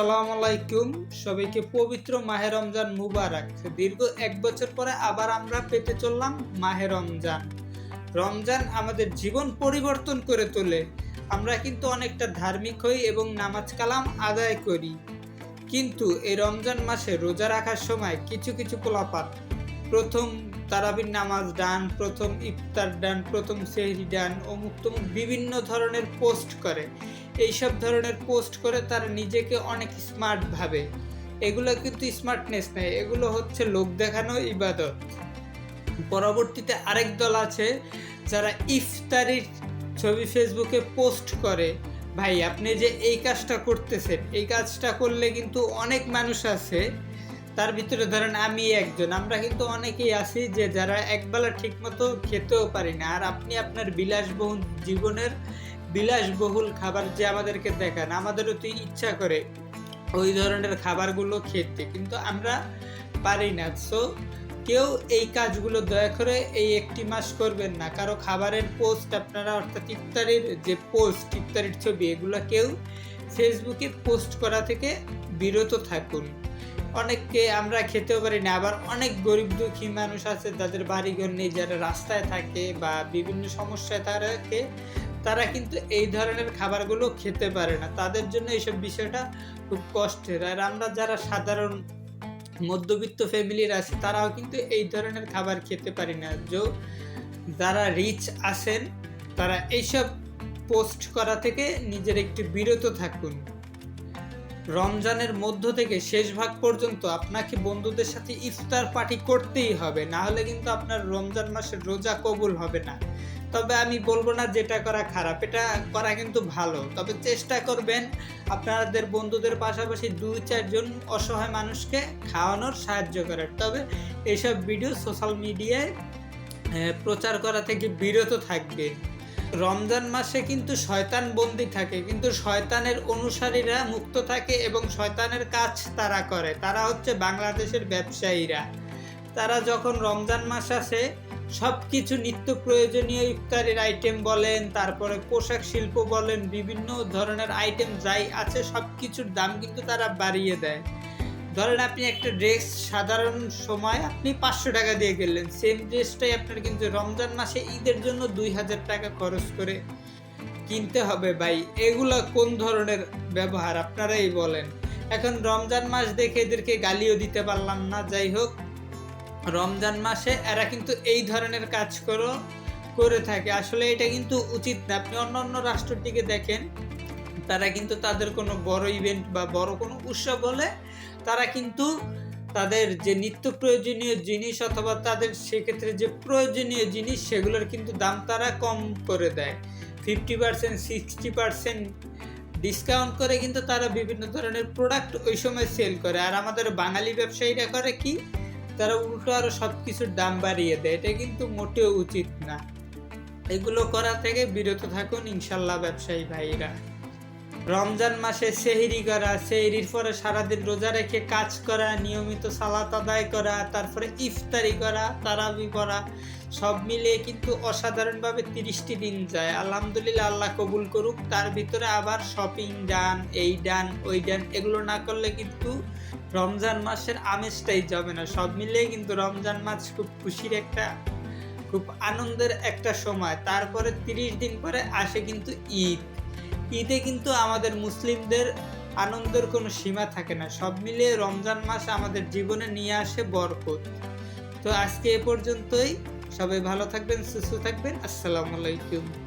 আসসালামু আলাইকুম। সবাইকে পবিত্র মাহে রমজান মুবারক। দীর্ঘ এক বছর পরে আবার আমরা পেতে চললাম মাহে রমজান। রমজান আমাদের জীবন পরিবর্তন করে তোলে। আমরা কিন্তু অনেকটা ধার্মিক হই এবং নামাজ কালাম আদায় করি। কিন্তু এই রমজান মাসে রোজা রাখার সময় কিছু কিছু পোলাপাত। প্রথম তারাবির নামাজ ডান, প্রথম ইফতার ডান, প্রথম সেহরি ডান, অমুক তমুক বিভিন্ন ধরনের পোস্ট করে। এইসব ধরনের পোস্ট করে তারা নিজেকে অনেক স্মার্ট ভাবে। এগুলো কিন্তু স্মার্টনেস নেই, এগুলো হচ্ছে লোক দেখানো ইবাদত। পরবর্তীতে আরেক দল আছে যারা ইফতারির ছবি ফেসবুকে পোস্ট করে। ভাই, আপনি যে এই কাজটা করতেছেন, এই কাজটা করলে কিন্তু অনেক মানুষ আছে। তার ভিতরে ধরেন আমি একজন। আমরা কিন্তু অনেকেই আছি যে যারা একবেলা ঠিকমতো খেতেও পারি না। আর আপনি আপনার বিলাসবহুল জীবনের বিলাসবহুল খাবার যে আমাদেরকে দেখান, আমাদেরও তো ইচ্ছা করে ওই ধরনের খাবারগুলো খেতে। কিন্তু আমরা পারি না। সো কেউ এই কাজগুলো দয়া করে এই একটি মাস করবেন না। কারও খাবারের পোস্ট আপনারা অর্থাৎ ইফতারির যে পোস্ট ইফতারির ছবি, এগুলো কেউ ফেসবুকে পোস্ট করা থেকে বিরত থাকুন। অনেককে আমরা খেতেও পারি না, আবার অনেক গরিব দুঃখী মানুষ আছে যাদের বাড়িঘর নেই, যারা রাস্তায় থাকে বা বিভিন্ন সমস্যায় থাকে তারা কিন্তু এই ধরনের খাবারগুলো খেতে পারে না। তাদের জন্য এইসব বিষয়টা খুব কষ্টের। আর আমরা যারা সাধারণ মধ্যবিত্ত ফ্যামিলির আছে, তারাও কিন্তু এই ধরনের খাবার খেতে পারি না। যে, যারা রিচ আছেন, তারা এইসব পোস্ট করা থেকে নিজের একটু বিরত থাকুন। রমজানের মধ্য থেকে শেষ ভাগ পর্যন্ত আপনাকে বন্ধুদের সাথে ইফতার পার্টি করতেই হবে, না হলে কিন্তু আপনার রমজান মাসের রোজা কবুল হবে না। তবে আমি বলব না যেটা করা খারাপ, এটা করা কিন্তু ভালো। তবে চেষ্টা করবেন আপনাদের বন্ধুদের পাশাপাশি দুই, চারজন অসহায় মানুষকে খাওয়ানোর সাহায্য করার। তবে এইসব ভিডিও সোশ্যাল মিডিয়ায় প্রচার করা থেকে বিরত থাকবেন। রমজান মাসে কিন্তু শয়তান বন্দি থাকে, কিন্তু শয়তানের অনুসারীরা মুক্ত থাকে এবং শয়তানের কাজ তারা করে। তারা হচ্ছে বাংলাদেশের ব্যবসায়ীরা। তারা যখন রমজান মাস আসে সব কিছু নিত্য প্রয়োজনীয় ইফতারের আইটেম বলেন, তারপরে পোশাক শিল্প বলেন, বিভিন্ন ধরনের আইটেম যাই আছে সব কিছুর দাম কিন্তু তারা বাড়িয়ে দেয়। ধরেন আপনি একটা ড্রেস সাধারণ সময় আপনি পাঁচশো টাকা দিয়ে গেলেন সেম ড্রেসটাই আপনার কিন্তু রমজান মাসে ঈদের জন্য দুই হাজার টাকা খরচ করে কিনতে হবে ভাই। এগুলো কোন ধরনের ব্যবহার? আপনারাই বলেন। এখন রমজান মাস দেখে এদেরকে গালিও দিতে পারলাম না, যাই হোক। রমজান মাসে এরা কিন্তু এই ধরনের কাজ করো, করে থাকে। আসলে এটা কিন্তু উচিত না। আপনি অন্য অন্য রাষ্ট্রটিকে দেখেন তারা কিন্তু তাদের কোনো বড় ইভেন্ট বা বড় কোনো উৎসব হলে তারা কিন্তু তাদের যে নিত্য প্রয়োজনীয় জিনিস অথবা তাদের সেক্ষেত্রে যে প্রয়োজনীয় জিনিস সেগুলোর কিন্তু দাম তারা কম করে দেয়। Fifty percent sixty percent discount করে কিন্তু তারা বিভিন্ন ধরনের প্রোডাক্ট ওই সময় সেল করে। আর আমাদের বাঙালি ব্যবসায়ীরা করে কি? তারা উল্টো আরও সব কিছুর দাম বাড়িয়ে দেয়। এটা কিন্তু মোটেও উচিত না। এগুলো করা থেকে বিরত থাকুন ইনশাল্লাহ ব্যবসায়ী ভাইরা রমজান মাসে সেহরি করা, সেহরির পরে সারাদিন রোজা রেখে কাজ করা, নিয়মিত সালাত আদায় করা, তারপরে ইফতারি করা, তারাবি করা সব মিলিয়ে কিন্তু অসাধারণভাবে তিরিশটি দিন যায়। আলহামদুলিল্লাহ, আল্লাহ কবুল করুক। তার ভিতরে আবার শপিং ডান এই ডান ওই ডান এগুলো না করলে কিন্তু রমজান মাসের আমেজটাই যাবে না। সব মিলিয়ে কিন্তু রমজান মাস খুব খুশির একটা, খুব আনন্দের একটা সময়। তারপরে তিরিশ দিন পরে আসে কিন্তু ঈদ। ঈদে কিন্তু আমাদের মুসলিমদের আনন্দের কোনো সীমা থাকে না। সব মিলিয়ে রমজান মাস আমাদের জীবনে নিয়ে আসে বরকত। তো আজকে এ পর্যন্তই। সবাই ভালো থাকবেন, সুস্থ থাকবেন। আসসালামু আলাইকুম।